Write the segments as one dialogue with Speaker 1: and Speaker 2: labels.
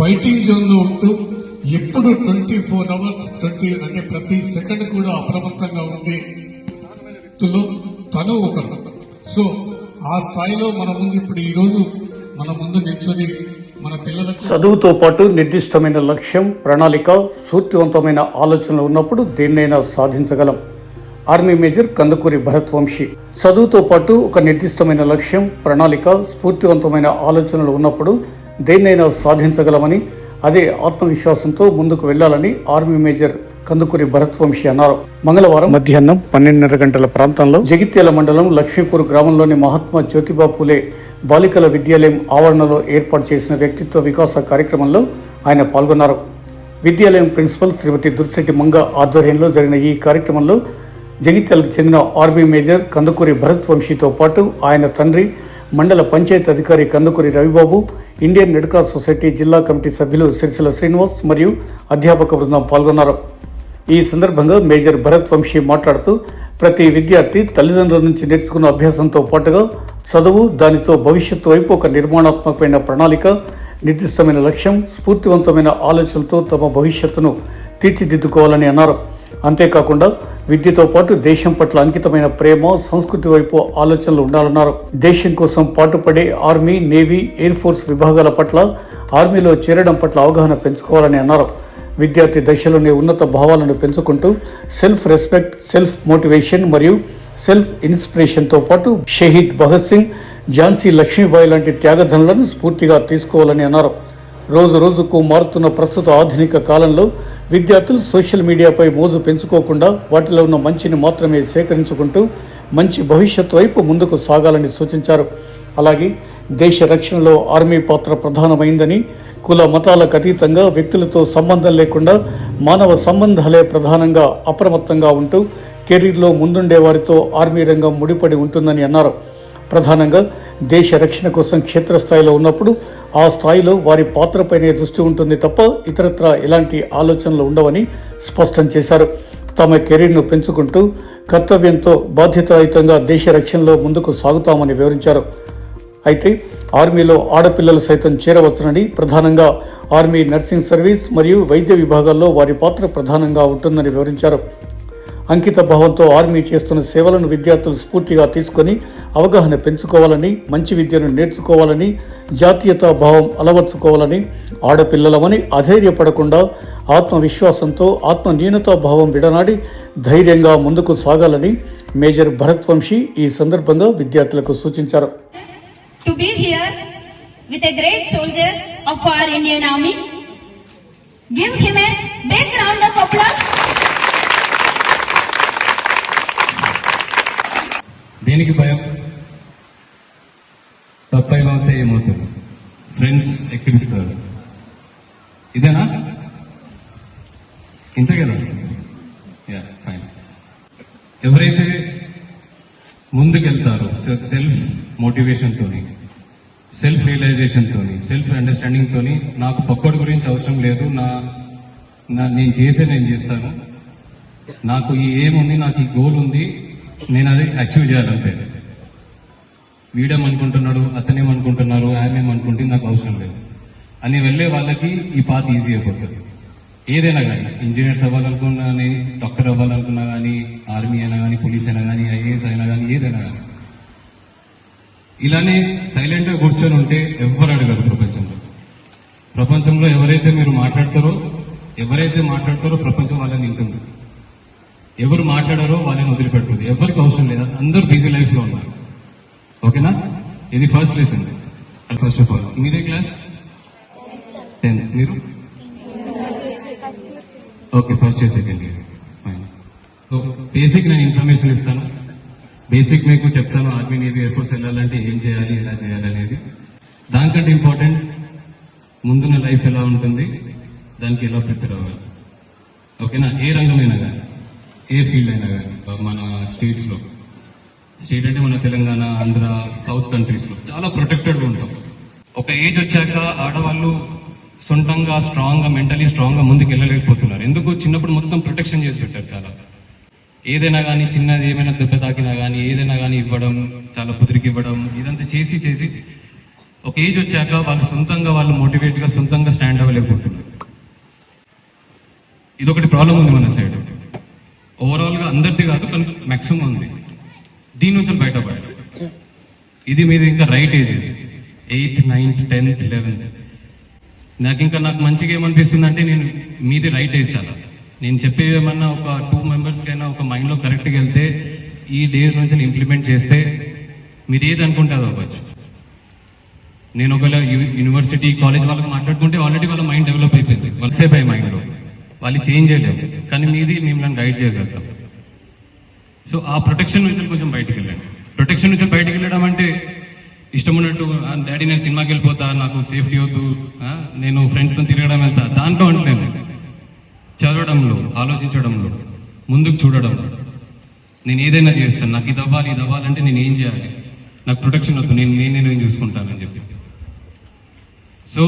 Speaker 1: Fighting జోన్లో ఉంటూ ఎప్పుడు ట్వంటీ ఫోర్ అవర్స్ ట్వంటీ అంటే ప్రతి సెకండ్ కూడా అప్రమత్తంగా ఉండే వ్యక్తులు తను ఒకరు. సో ఆ స్థాయిలో మన ముందు ఇప్పుడు ఈరోజు మన ముందు నిల్చొని మన పిల్లలకు
Speaker 2: చదువుతో పాటు నిర్దిష్టమైన లక్ష్యం ప్రణాళిక స్ఫూర్తివంతమైన ఆలోచనలు ఉన్నప్పుడు దేన్నైనా సాధించగలం. Army major Kandukuri Bharat Vamsi. చదువుతో పాటు ఒక నిర్దిష్టమైన లక్ష్యం ప్రణాళిక స్ఫూర్తివంతమైన ఆలోచనలు ఉన్నప్పుడు దేన్నైనా సాధించగలమని అదే ఆత్మవిశ్వాసంతో ముందుకు వెళ్ళాలని ఆర్మీ మేజర్ కందుకూరి భరత్ వంశీ అన్నారు. మంగళవారం మధ్యాహ్నం పన్నెండున్నర గంటల ప్రాంతంలో జగిత్యాల మండలం లక్ష్మీపూర్ గ్రామంలోని మహాత్మా జ్యోతిబా పూలే బాలికల విద్యాలయం ఆవరణలో ఏర్పాటు చేసిన వ్యక్తిత్వ వికాస కార్యక్రమంలో ఆయన పాల్గొన్నారు. విద్యాలయం ప్రిన్సిపల్ శ్రీమతి దుర్శెట్టి మంగ ఆధ్వర్యంలో జరిగిన ఈ కార్యక్రమంలో జగిత్యాలకు చెందిన ఆర్మీ మేజర్ కందుకూరి భరత్ వంశీతో పాటు ఆయన తండ్రి మండల పంచాయత్ అధికారి Kandukuri Ravibabu Indian Red Cross Society జిల్లా కమిటీ సభ్యులు సిరిసిల శ్రీనివాస్ మరియు అధ్యాపక బృందం పాల్గొన్నారు. ఈ సందర్భంగా మేజర్ భరత్ వంశీ మాట్లాడుతూ ప్రతి విద్యార్థి తల్లిదండ్రుల నుంచి నేర్చుకున్న అభ్యాసంతో పాటుగా చదువు దానితో భవిష్యత్తు వైపు ఒక నిర్మాణాత్మకమైన ప్రణాళిక నిర్దిష్టమైన లక్ష్యం స్ఫూర్తివంతమైన ఆలోచనలతో తమ భవిష్యత్తును తీర్చిదిద్దుకోవాలని అన్నారు. అంతేకాకుండా విద్యతో పాటు దేశం పట్ల అంకితమైన ప్రేమ సంస్కృతి వైపు ఆలోచనలు ఉండాలన్నారు. దేశం కోసం పాటుపడే ఆర్మీ నేవీ ఎయిర్ ఫోర్స్ విభాగాల పట్ల ఆర్మీలో చేరడం పట్ల అవగాహన పెంచుకోవాలని అన్నారు. విద్యార్థి దశలోనే ఉన్నత భావాలను పెంచుకుంటూ సెల్ఫ్ రెస్పెక్ట్ సెల్ఫ్ మోటివేషన్ మరియు సెల్ఫ్ ఇన్స్పిరేషన్తో పాటు షహీద్ భగత్ సింగ్ ఝాన్సీ లక్ష్మీబాయి లాంటి త్యాగధనులను స్ఫూర్తిగా తీసుకోవాలని అన్నారు. రోజు రోజుకు మారుతున్న ప్రస్తుత ఆధునిక కాలంలో విద్యార్థులు సోషల్ మీడియాపై మోజు పెంచుకోకుండా వాటిలో ఉన్న మంచిని మాత్రమే సేకరించుకుంటూ మంచి భవిష్యత్తు వైపు ముందుకు సాగాలని సూచించారు. అలాగే దేశ రక్షణలో ఆర్మీ పాత్ర ప్రధానమైందని కుల మతాలకు అతీతంగా వ్యక్తులతో సంబంధం లేకుండా మానవ సంబంధాలే ప్రధానంగా అప్రమత్తంగా ఉంటూ కెరీర్లో ముందుండే వారితో ఆర్మీ రంగం ముడిపడి ఉంటుందని అన్నారు. ప్రధానంగా దేశ రక్షణ కోసం క్షేత్రస్థాయిలో ఉన్నప్పుడు ఆ స్థాయిలో వారి పాత్రపైనే దృష్టి ఉంటుంది తప్ప ఇతరత్ర ఎలాంటి ఆలోచనలు ఉండవని స్పష్టం చేశారు. తమ కెరీర్ను పెంచుకుంటూ కర్తవ్యంతో బాధ్యతాయుతంగా దేశ రక్షణలో ముందుకు సాగుతామని వివరించారు. అయితే ఆర్మీలో ఆడపిల్లలు సైతం చేరవచ్చునని ప్రధానంగా ఆర్మీ నర్సింగ్ సర్వీస్ మరియు వైద్య విభాగాల్లో వారి పాత్ర ప్రధానంగా ఉంటుందని వివరించారు. అంకిత భావంతో ఆర్మీ చేస్తున్న సేవలను విద్యార్థులు స్ఫూర్తిగా తీసుకొని అవగాహన పెంచుకోవాలని మంచి విద్యను నేర్చుకోవాలని జాతీయతా భావం అలవర్చుకోవాలని ఆడపిల్లలమని అధైర్యపడకుండా ఆత్మవిశ్వాసంతో ఆత్మన్యూనతా భావం విడనాడి ధైర్యంగా ముందుకు సాగాలని మేజర్ భరత్ వంశీ ఈ సందర్భంగా విద్యార్థులకు సూచించారు
Speaker 3: to be here with a great soldier of our Indian Army. Give him a big round of applause.
Speaker 4: దేనికి భయం? తప్పైతే ఏమవుతుంది? ఫ్రెండ్స్ ఎక్కిరిస్తారు. ఇదేనా? ఇంతే కదా యా ఫైన్ ఎవరైతే ముందుకెళ్తారో సెల్ఫ్ మోటివేషన్తో సెల్ఫ్ రియలైజేషన్తో సెల్ఫ్ అండర్స్టాండింగ్తో నాకు పక్కడి గురించి అవసరం లేదు నా నా నేను చేసే నేను చేస్తాను. నాకు ఈ ఏం ఉంది నాకు ఈ గోల్ ఉంది నేను అది అచీవ్ చేయాలంతే వీడేమనుకుంటున్నాడు అతనేమనుకుంటున్నారు ఆయనేమనుకుంటే నాకు అవసరం లేదు. అని వెళ్ళే వాళ్ళకి ఈ పాత ఈజీ అయిపోతుంది. ఏదైనా కానీ ఇంజనీర్స్ అవ్వాలనుకున్నా కానీ డాక్టర్ అవ్వాలనుకున్నా కానీ ఆర్మీ అయినా కానీ పోలీస్ అయినా కానీ ఐఏఎస్ అయినా కానీ ఏదైనా కానీ. ఇలానే సైలెంట్గా కూర్చొని ఉంటే ఎవరు అడగరు ప్రపంచంలో. ప్రపంచంలో ఎవరైతే మీరు మాట్లాడతారో ఎవరైతే మాట్లాడతారో ప్రపంచం వాళ్ళని వింటుంది. ఎవరు మాట్లాడారో వాళ్ళని వదిలిపెడుతుంది ఎవరికి అవసరం లేదు. అందరూ బిజీ లైఫ్లో ఉన్నారు. ఓకేనా? ఇది first lesson first of all మీరే క్లాస్ టెన్త్ మీరు? Okay first year second year so basic నేను ఇన్ఫర్మేషన్ ఇస్తాను. బేసిక్ మీకు చెప్తాను. ఆర్మీ నేవీ ఎయిర్ ఫోర్స్ వెళ్ళాలంటే ఏం చేయాలి ఎలా చేయాలి అనేది. దానికంటే ఇంపార్టెంట్ ముందున్న లైఫ్ ఎలా ఉంటుంది దానికి ఎలా ప్రిపేర్ అవ్వాలి. ఓకేనా ఏ రంగమైనా కానీ. ఏ ఫీల్డ్ అయినా కానీ మన స్టేట్స్లో. స్టేట్ అంటే మన తెలంగాణ ఆంధ్ర సౌత్ కంట్రీస్లో. చాలా ప్రొటెక్టెడ్గా ఉంటాం. ఒక ఏజ్ వచ్చాక ఆడవాళ్ళు సొంతంగా స్ట్రాంగ్గా మెంటలీ స్ట్రాంగ్గా ముందుకు వెళ్ళలేకపోతున్నారు ఎందుకు? చిన్నప్పుడు మొత్తం ప్రొటెక్షన్ చేసి పెట్టారు చాలా. ఏదైనా కానీ చిన్నది ఏమైనా దెబ్బ తాకినా కానీ ఏదైనా కానీ ఇవ్వడం చాలా కుదిరికి ఇవ్వడం ఇదంతా చేసి చేసి ఒక ఏజ్ వచ్చాక వాళ్ళు సొంతంగా వాళ్ళు మోటివేట్గా సొంతంగా స్టాండ్ అవ్వలేకపోతున్నారు. ఇది ఒకటి ప్రాబ్లం ఉంది మన సైడ్ ఓవరాల్గా అందరిది కాదు కానీ మ్యాక్సిమం ఉంది. దీని నుంచి బయటపడాలి ఇది మీరు ఇంకా రైట్ ఏజ్ ఇది. ఎయిత్ నైన్త్ టెన్త్ లెవెన్త్ నాకు ఇంకా నాకు మంచిగా ఏమనిపిస్తుంది అంటే నేను మీది రైట్ ఏజ్ చాలా. నేను చెప్పేది ఏమన్నా ఒక టూ మెంబర్స్ కైనా ఒక మైండ్లో వెళ్తే ఈ డేస్ నుంచి ఇంప్లిమెంట్ చేస్తే మీరు ఏది అనుకుంటే అది అవ్వచ్చు. నేను ఒకవేళ యూనివర్సిటీ కాలేజ్ వాళ్ళకి మాట్లాడుకుంటే ఆల్రెడీ వాళ్ళ మైండ్ డెవలప్ అయిపోయింది. వర్క్ సేఫ్ అయ్యి మైండ్లో వాళ్ళు చేంజ్ చేయలేము. కానీ మీది మిమ్మల్ని గైడ్ చేయగలుగుతాం సో ఆ ప్రొటెక్షన్ నుంచి కొంచెం బయటకు వెళ్ళండి. ప్రొటెక్షన్ నుంచి బయటకు వెళ్ళడం అంటే ఇష్టం ఉన్నట్టు డాడీ నేను సినిమాకి వెళ్ళిపోతా నాకు సేఫ్టీ వద్దు నేను ఫ్రెండ్స్తో తిరగడం వెళ్తా. దాంట్లో అంటలేను చదవడంలో ఆలోచించడంలో ముందుకు చూడడం. నేను ఏదైనా చేస్తాను నాకు ఇది అవ్వాలి ఇది అవ్వాలంటే నేను ఏం చేయాలి? నాకు ప్రొటెక్షన్ వద్దు నేను నేను నేను చూసుకుంటానని చెప్పి. సో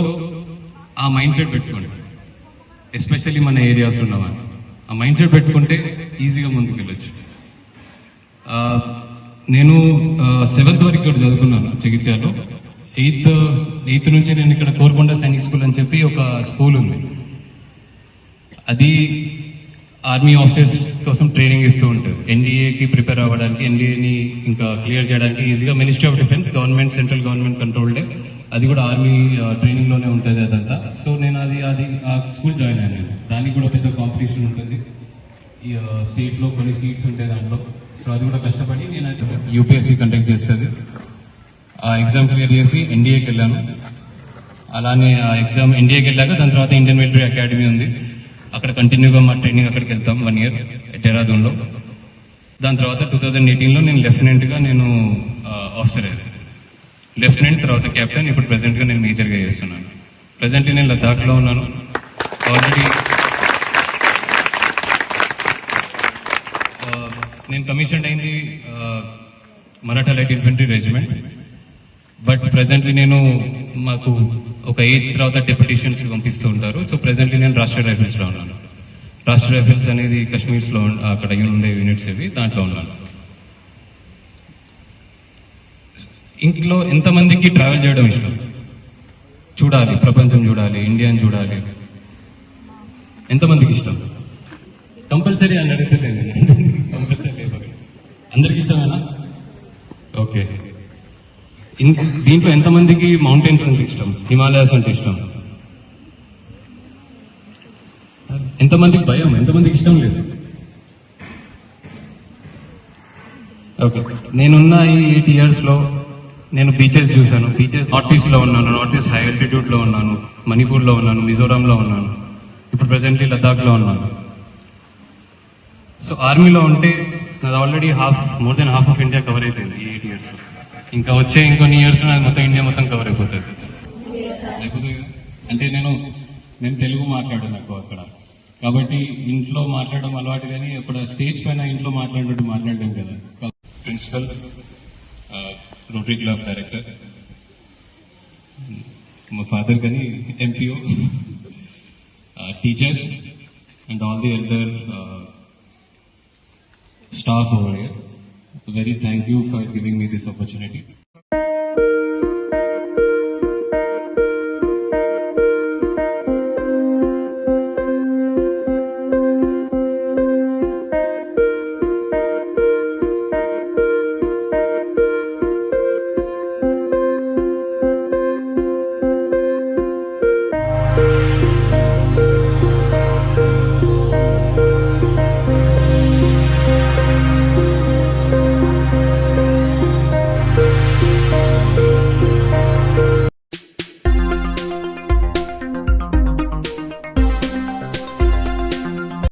Speaker 4: ఆ మైండ్ సెట్ పెట్టుకోండి. ఎస్పెషల్లీ మన ఏరియాస్ ఉన్నవాళ్ళు ఆ మైండ్ సెట్ పెట్టుకుంటే ఈజీగా ముందుకు వెళ్ళొచ్చు నేను సెవెంత్ వరకు ఇక్కడ చదువుకున్నాను చికిత్సలో. ఎయిత్ ఎయిత్ నుంచి నేను ఇక్కడ కోరుకొండ సైనిక్ స్కూల్ అని చెప్పి ఒక స్కూల్ ఉంది. అది ఆర్మీ ఆఫీసర్స్ కోసం ట్రైనింగ్ ఇస్తూ ఉంటుంది. ఎన్డీఏకి ప్రిపేర్ అవ్వడానికి ఎన్డీఏని ఇంకా క్లియర్ చేయడానికి ఈజీగా ministry of defence government central government కంట్రోల్డే అది కూడా ఆర్మీ ట్రైనింగ్లోనే ఉంటుంది అదంతా. సో నేను అది అది ఆ స్కూల్ జాయిన్ అయ్యాను నేను. దానికి కూడా పెద్ద కాంపిటీషన్ ఉంటుంది. ఈ స్టేట్లో కొన్ని సీట్స్ ఉంటాయి దాంట్లో. సో అది కూడా కష్టపడి నేను యూపీఎస్సీ కండక్ట్ చేస్తుంది. ఆ ఎగ్జామ్ క్లియర్ చేసి ఎన్డీఏకి వెళ్ళాను. అలానే ఆ ఎగ్జామ్ ఎన్డీఏకి వెళ్ళాక దాని తర్వాత ఇండియన్ మిలిటరీ అకాడమీ ఉంది. అక్కడ కంటిన్యూగా మా ట్రైనింగ్ అక్కడికి వెళ్తాం వన్ ఇయర్ డెహ్రాదూన్లో దాని తర్వాత టూ థౌజండ్ ఎయిటీన్లో నేను లెఫ్టినెంట్గా నేను ఆఫీసర్ అయ్యాను. లెఫ్టినెంట్ తర్వాత కెప్టెన్ ఇప్పుడు ప్రెసెంట్గా నేను మేజర్గా చేస్తున్నాను. ప్రజెంట్లీ నేను లద్దాఖ్లో ఉన్నాను. ఆల్రెడీ uh, నేను కమిషన్ అయింది Maratha light infantry regiment but presently నేను మాకు ఒక ఏజ్ తర్వాత డెప్యుటేషన్స్కి పంపిస్తూ ఉంటారు. సో ప్రజెంట్లీ నేను రాష్ట్ర రైఫిల్స్లో ఉన్నాను. రాష్ట్ర రైఫిల్స్ అనేది కాశ్మీర్స్లో uh, అక్కడ ఉండే యూనిట్స్ ఇవి దాంట్లో ఉన్నాను. ఇంట్లో ఎంతమందికి ట్రావెల్ చేయడం ఇష్టం? చూడాలి ప్రపంచం చూడాలి ఇండియాని చూడాలి. ఎంతమందికి ఇష్టం? కంపల్సరీ అని అడిగితే కంపల్సరీ అందరికి ఇష్టమేనా? ఓకే. దీంట్లో ఎంతమందికి మౌంటైన్స్ అంటే ఇష్టం? హిమాలయాస్ అంటే ఇష్టం? ఎంతమందికి భయం? ఎంతమందికి ఇష్టం లేదు? ఓకే. నేనున్న ఈ ఎయిట్ ఇయర్స్లో నేను బీచెస్ చూశాను. బీచెస్ నార్త్ ఈస్ట్లో ఉన్నాను. నార్త్ ఈస్ట్ హై ఆల్టిట్యూడ్లో ఉన్నాను. మణిపూర్లో ఉన్నాను. మిజోరాం లో ఉన్నాను. ఇప్పుడు ప్రెసెంట్లీ లద్దాఖ్లో ఉన్నాను. సో ఆర్మీలో ఉంటే నాది already half more than half of India cover అయిపోయింది ఈ ఎయిట్ ఇయర్స్ ఇంకా వచ్చే ఇంకొన్ని ఇయర్స్ నాది మొత్తం ఇండియా మొత్తం కవర్ అయిపోతుంది. లేకపోతే అంటే నేను నేను తెలుగు మాట్లాడాను నాకు అక్కడ. కాబట్టి ఇంట్లో మాట్లాడడం అలవాటు కానీ అక్కడ స్టేజ్ పైన ఇంట్లో మాట్లాడినట్టు మాట్లాడడం కదా. Principal రోటరీ క్లబ్ డైరెక్టర్ మా ఫాదర్ కానీ MPO teachers and all the elder staff over here. Very thank you for giving me this opportunity.